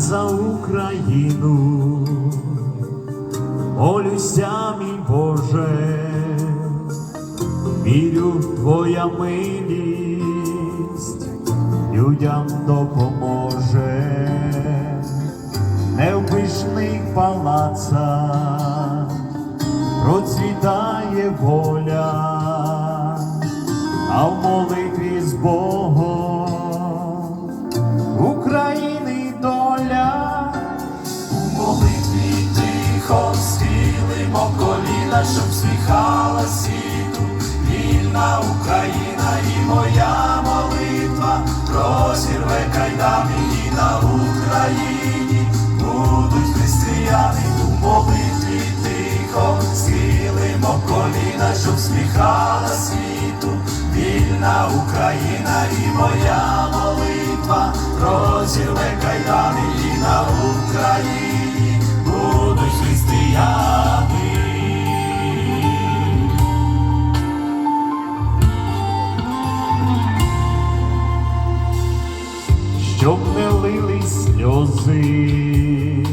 за Україну, молюся, мій Боже, вірю в Твоя милість, людям допоможе, не в пишних палацах процвітає воля, щоб всміхала світу. Вільна Україна і моя молитва. Розірве кайдани і на Україні. Будуть християни у молитві тихо. Схилимо коліна, щоб всміхала світу. Вільна Україна і моя молитва. Розірве кайдани і на Україні сльози,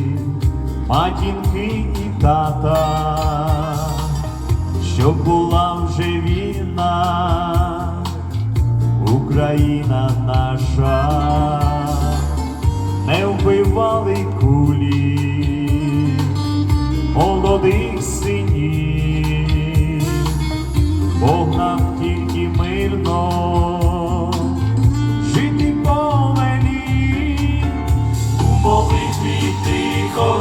матінки і тата, щоб була вже війна, Україна наша, не вбивали кулі молодих синів,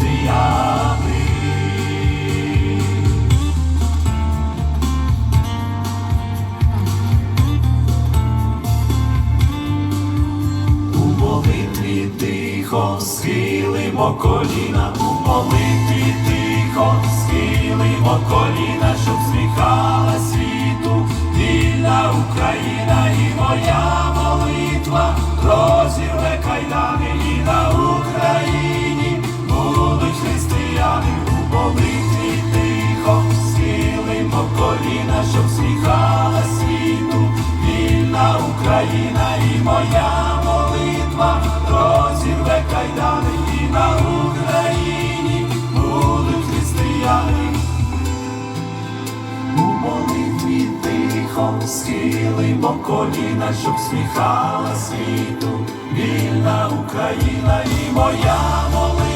християни. У молитві тихо схилимо коліна, у молитві тихо схилимо коліна, щоб сміхала світу, вільна Україна і моя молитва. Розірве кайдани Україна і моя молитва розірве кайдани і на Україні будуть християни. У молитві тихо схилимо коліна, щоб сміхала світу. Вільна Україна і моя молитва